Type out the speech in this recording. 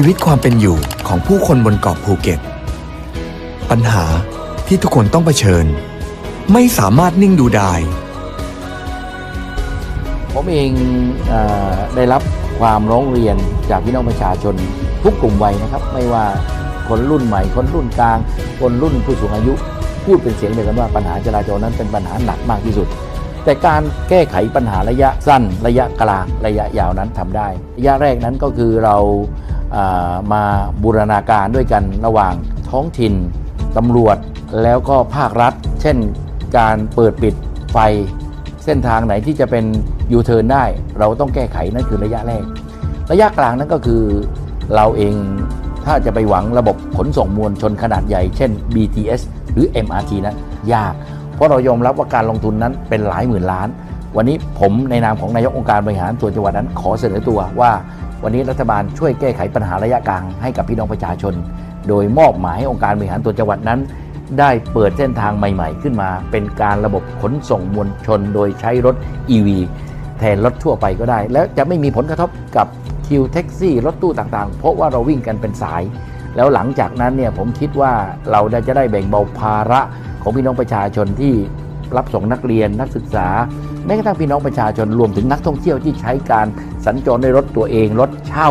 ชีวิตความเป็นอยู่ของผู้คนบนเกาะภูเก็ต ปัญหาที่ทุกคนต้องเผชิญ ไม่สามารถนิ่งดูไดายผมเองเออได้รับความร้องเรียนจากพี่น้องประชาชนทุกกลุ่มวัยนะครับ ไม่ว่าคนรุ่นใหม่ คนรุ่นกลาง คนรุ่นผู้สูงอายุ พูดเป็นเสียงเดียวกันว่าปัญหาจราจรนั้นเป็นปัญหาหนักมากที่สุด แต่การแก้ไขปัญหาระยะสั้น ระยะกลางระยะยาวนั้นทำได้ ระยะแรกนั้นก็คือเรา มาบูรณาการด้วยกันระหว่างท้องถิ่นตำรวจแล้วก็ภาครัฐ เช่นการเปิดปิดไฟเส้นทางไหนที่จะเป็นยูเทิร์นได้ เราต้องแก้ไขนั่นคือระยะแรก ระยะกลางนั้นก็คือเราเองถ้าจะไปหวังระบบขนส่งมวลชนขนาดใหญ่ เช่น BTS หรือ MRT นั้นยาก เพราะเรายอมรับว่าการลงทุนนั้นเป็นหลายหมื่นล้าน วันนี้ผมในนามของนายกองค์การบริหารส่วนจังหวัดนั้นขอเสนอตัวว่า วันนี้รัฐบาลช่วยแก้ไขปัญหาระยะกลางให้กับพี่น้องประชาชน โดยมอบหมายให้องค์การบริหารส่วจังหวัดนั้น ได้เปิดเส้นทางใหม่ ๆ ขึ้นมา เป็นการระบบขนส่งมวลชน โดยใช้รถ EV แทนรถทั่วไปก็ได้ แล้วจะไม่มีผลกระทบกับคิวแท็กซี่รถตู้ต่างๆ เพราะว่าเราวิ่งกันเป็นสาย แล้วหลังจากนั้นเนี่ยผมคิดว่าเราจะได้แบ่งเบาภาระของพี่น้องประชาชนที่ รับส่งนักเรียนนักศึกษา แม้กระทั่งพี่น้องประชาชนรวมถึงนักท่องเที่ยวที่ใช้การสัญจรในรถตัวเองรถเช่า